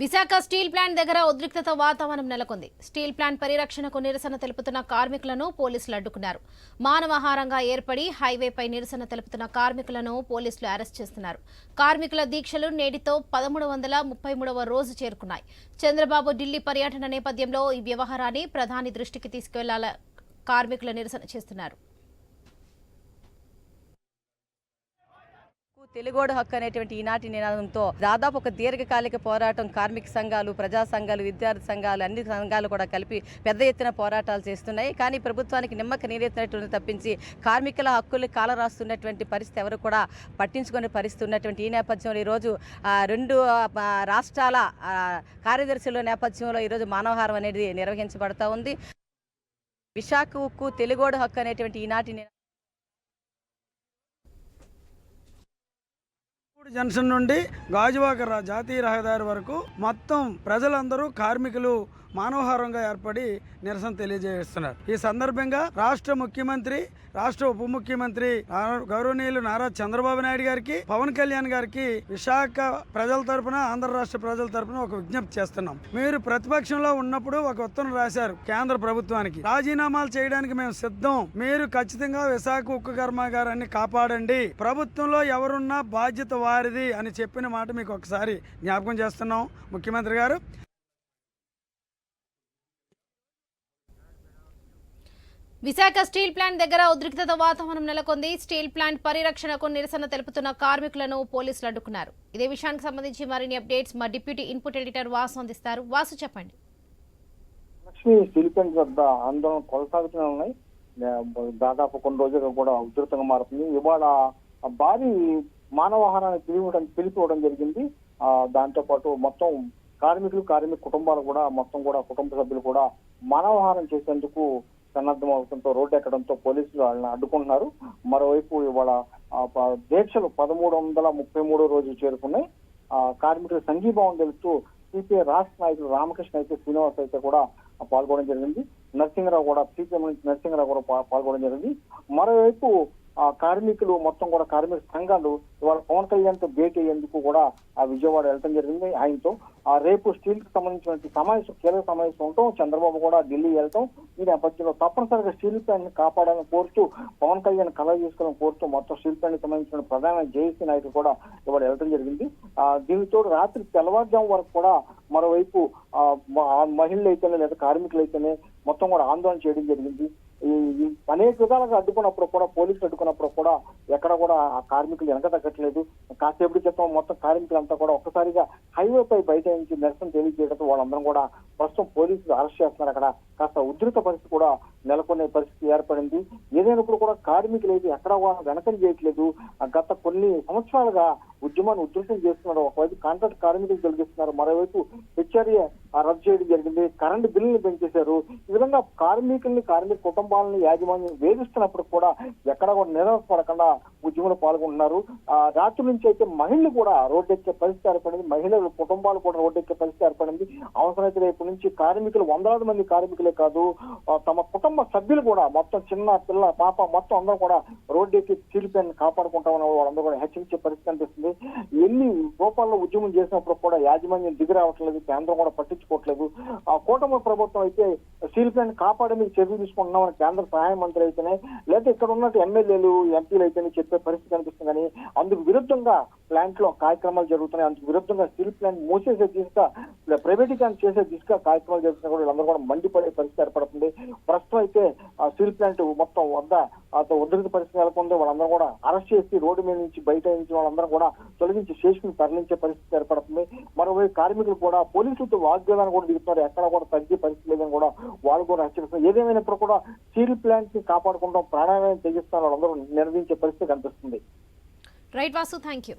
Visakha steel plant దగ్గర ఉద్రిక్తత వాతావరణం నెలకొంది. స్టీల్ ప్లాంట్ పరిరక్షణకు నిరసన తెలుపుతున్న కార్మికులను పోలీసులు అడ్డుకున్నారు. మానవహారంగా ఏర్పడి హైవేపై నిరసన తెలుపుతున్న కార్మికులను పోలీసులు అరెస్ట్ చేస్తున్నారు. కార్మికుల దీక్షలు నేటితో పదమూడు వందల ముప్పై మూడవ రోజు చేరుకున్నాయి. చంద్రబాబు ఢిల్లీ పర్యటన నేపథ్యంలో ఈ వ్యవహారాన్ని ప్రధాని దృష్టికి తీసుకెళ్ళాల కార్మికుల నిరసన చేస్తున్నారు. తెలుగోడు హక్కు అనేటువంటి ఈనాటి నినాదంతో దాదాపు ఒక దీర్ఘకాలిక పోరాటం కార్మిక సంఘాలు ప్రజా సంఘాలు విద్యార్థి సంఘాలు అన్ని సంఘాలు కూడా కలిపి పెద్ద ఎత్తున పోరాటాలు చేస్తున్నాయి. కానీ ప్రభుత్వానికి నిమ్మక నీరెత్తినటువంటి తప్పించి కార్మికుల హక్కులు కాలరాస్తున్నటువంటి పరిస్థితి ఎవరు కూడా పట్టించుకునే పరిస్థితి ఉన్నటువంటి ఈ నేపథ్యంలో ఈరోజు రెండు రాష్ట్రాల కార్యదర్శుల నేపథ్యంలో ఈరోజు మానవహారం అనేది నిర్వహించబడతా ఉంది. విశాఖ ఉక్కు తెలుగోడు హక్కు అనేటువంటి ఈనాటి జంక్షన్ నుండి గాజువాక జాతీయ రహదారి వరకు మొత్తం ప్రజలందరూ కార్మికులు మానవహారంగా ఏర్పడి నిరసన తెలియజేస్తున్నారు. ఈ సందర్భంగా రాష్ట్ర ముఖ్యమంత్రి రాష్ట్ర ఉప ముఖ్యమంత్రి గౌరవనీయులు నారా చంద్రబాబు నాయుడు గారికి పవన్ కళ్యాణ్ గారికి విశాఖ ప్రజల తరపున ఆంధ్ర రాష్ట్ర ప్రజల తరపున ఒక విజ్ఞప్తి చేస్తున్నాం. మీరు ప్రతిపక్షంలో ఉన్నప్పుడు ఒక ఉత్తరం రాశారు కేంద్ర ప్రభుత్వానికి. రాజీనామాలు చేయడానికి మేము సిద్ధం. మీరు ఖచ్చితంగా విశాఖ ఉక్కు కర్మాగారాన్ని కాపాడండి. ప్రభుత్వంలో ఎవరున్నా బాధ్యత వారిది అని చెప్పిన మాట మీకు ఒకసారి జ్ఞాపకం చేస్తున్నాం. ముఖ్యమంత్రి గారు. విశాఖ స్టీల్ ప్లాంట్ దగ్గర ఉద్రిక్తత వాతావరణం నెలకొంది. స్టీల్ ప్లాంట్ పరిరక్షణకు నిరసన తెలుపుతున్న కార్మికులను పోలీసులు అడ్డుకున్నారు. ఇదే విషయానికి సంబంధించి మరిన్ని అప్డేట్స్ మా డిప్యూటీ ఇన్పుట్ ఎడిటర్ వాసు అందిస్తారు. వాసు చెప్పండి. లక్ష్మి స్టీల్ ప్లాంట్ వద్ద ఆందోళన కొనసాగుతూనే ఉన్నాయి. దాదాపు కొన్ని రోజులుగా కూడా ఉధృతంగా మారుతుంది. ఇవాళ భారీ మానవహారాన్ని పిలివడం పిలిపివ్వడం జరిగింది. దాంతో పాటు మొత్తం కార్మికులు కార్మిక కుటుంబాలు కూడా మొత్తం కూడా కుటుంబ సభ్యులు కూడా మానవహారం చేసేందుకు సన్నద్ధం అవడంతో రోడ్డు ఎక్కడంతో పోలీసులు వాళ్ళని అడ్డుకుంటున్నారు. మరోవైపు ఇవాళ దీక్షలు పదమూడు వందల ముప్పై మూడో రోజు చేరుకున్నాయి. ఆ సంఘీభావం తెలుపుతూ సిపిఐ రాష్ట్ర నాయకులు రామకృష్ణ అయితే శ్రీనివాస్ అయితే కూడా పాల్గొనడం జరిగింది. నరసింహరావు కూడా సిపిఎం నుంచి నరసింహరావు కూడా పాల్గొనడం జరిగింది. మరోవైపు కార్మికులు మొత్తం కూడా కార్మిక సంఘాలు ఇవాళ పవన్ కళ్యాణ్తో భేటీ అయ్యేందుకు కూడా ఆ విజయవాడ వెళ్ళడం జరిగింది. ఆయనతో ఆ రేపు స్టీల్కి సంబంధించిన సమావేశం కీలక సమావేశం ఉండటం చంద్రబాబు కూడా ఢిల్లీ వెళ్ళటం ఈ నేపథ్యంలో తప్పనిసరిగా స్టీల్ ప్లాంట్ని కాపాడాలని కోరుతూ పవన్ కళ్యాణ్ కలవ చేసుకోవాలని కోరుతూ మొత్తం స్టీల్ ప్లాంట్కి సంబంధించిన ప్రధాన జేఏసీ నాయకులు కూడా ఇవాళ వెళ్ళడం జరిగింది. ఆ దీనితో రాత్రి తెల్లవారుజాము వరకు కూడా మరోవైపు ఆ మహిళలు అయితేనే లేదా కార్మికులు అయితేనే మొత్తం కూడా ఆందోళన చేయడం జరిగింది. అనేక విధాలుగా అడ్డుకున్నప్పుడు కూడా పోలీసులు అడ్డుకున్నప్పుడు కూడా ఎక్కడ కూడా ఆ కార్మికులు వెనక తగ్గట్లేదు. కాసేపటి క్రితం మొత్తం కార్మికులంతా కూడా ఒక్కసారిగా హైవే పై బయట నుంచి నిరసన తెలియజేయడంతో వాళ్ళందరం కూడా ప్రస్తుతం పోలీసులు అరెస్ట్ చేస్తున్నారు. అక్కడ కాస్త ఉధృత పరిస్థితి కూడా నెలకొనే పరిస్థితి ఏర్పడింది. ఏదైనప్పుడు కూడా కార్మికులు అయితే ఎక్కడ కూడా వెనకం చేయట్లేదు. గత కొన్ని సంవత్సరాలుగా ఉద్యమాన్ని ఉధృతం చేస్తున్నారు. ఒకవైపు కాంట్రాక్ట్ కార్మికులు తొలగిస్తున్నారు. మరోవైపు హెచ్ఆర్ఏ రద్దు చేయడం జరిగింది. కరెంటు బిల్లులు పెంచేశారు. ఈ విధంగా కార్మికుల్ని కార్మిక కుటుంబాలని యాజమాన్యం వేధిస్తున్నప్పుడు కూడా ఎక్కడ కూడా నిరసపడకుండా ఉద్యమంలో పాల్గొంటున్నారు. ఆ రాత్రి నుంచి అయితే మహిళలు కూడా రోడ్డెక్కే పరిస్థితి ఏర్పడింది. మహిళల కుటుంబాలు కూడా రోడ్డెక్కే పరిస్థితి ఏర్పడింది. అవసరమైతే రేపు నుంచి కార్మికులు వందలాది మంది కార్మికులే కాదు తమ కుటుంబ సభ్యులు కూడా మొత్తం చిన్న పిల్ల పాప మొత్తం అందరూ కూడా రోడ్డెక్కి చీలిపోయిన కాపాడుకుంటామని వాళ్ళందరూ కూడా హెచ్చరించే పరిస్థితి కనిపిస్తుంది ఎన్ని రూపాల్లో ఉద్యమం చేసినప్పుడు కూడా యాజమాన్యం దిగి రావట్లేదు కేంద్రం కూడా పట్టించుకోవట్లేదు. ఆ కూటమి ప్రభుత్వం అయితే సీలిపోయిన కాపాడే మీకు చర్యలు తీసుకుంటున్నామని కేంద్ర సహాయ మంత్రి అయితేనే లేదా ఇక్కడ ఉన్నట్టు ఎమ్మెల్యేలు ఎంపీలు అయితేనే చెప్పే పరిస్థితి కనిపిస్తుంది. కానీ అందుకు విరుద్ధంగా ప్లాంట్లో కార్యక్రమాలు జరుగుతున్నాయి. అందుకు విరుద్ధంగా స్టీల్ ప్లాంట్ మూసేసే దిశగా ప్రైవేటీకరణ చేసే దిశగా కార్యక్రమాలు జరుగుతున్నా కూడా వీళ్ళందరూ కూడా మండిపడే పరిస్థితి ఏర్పడుతుంది. ప్రస్తుతం అయితే ఆ స్టీల్ ప్లాంట్ మొత్తం వద్ద అత ఉధృత పరిస్థితి నెలకొంది. వాళ్ళందరూ కూడా అరెస్ట్ చేసి రోడ్డు మీద నుంచి బయట నుంచి వాళ్ళందరూ కూడా తొలగించి శేషుని తరలించే పరిస్థితి ఏర్పడుతుంది. మరోవైపు కార్మికులు కూడా పోలీసులతో వాగ్దానాన్ని కూడా దిగుతున్నారు. ఎక్కడ కూడా తగ్గే పరిస్థితి లేదని కూడా వాళ్ళు కూడా హెచ్చరిస్తున్నారు. ఏదేమైనప్పుడు కూడా స్టీల్ ప్లాంట్ని కాపాడుకుంటాం ప్రాణాయామం తెగిస్తున్నారు వాళ్ళందరూ నిర్వహించే పరిస్థితి కనిపిస్తుంది. Right Vasu thank you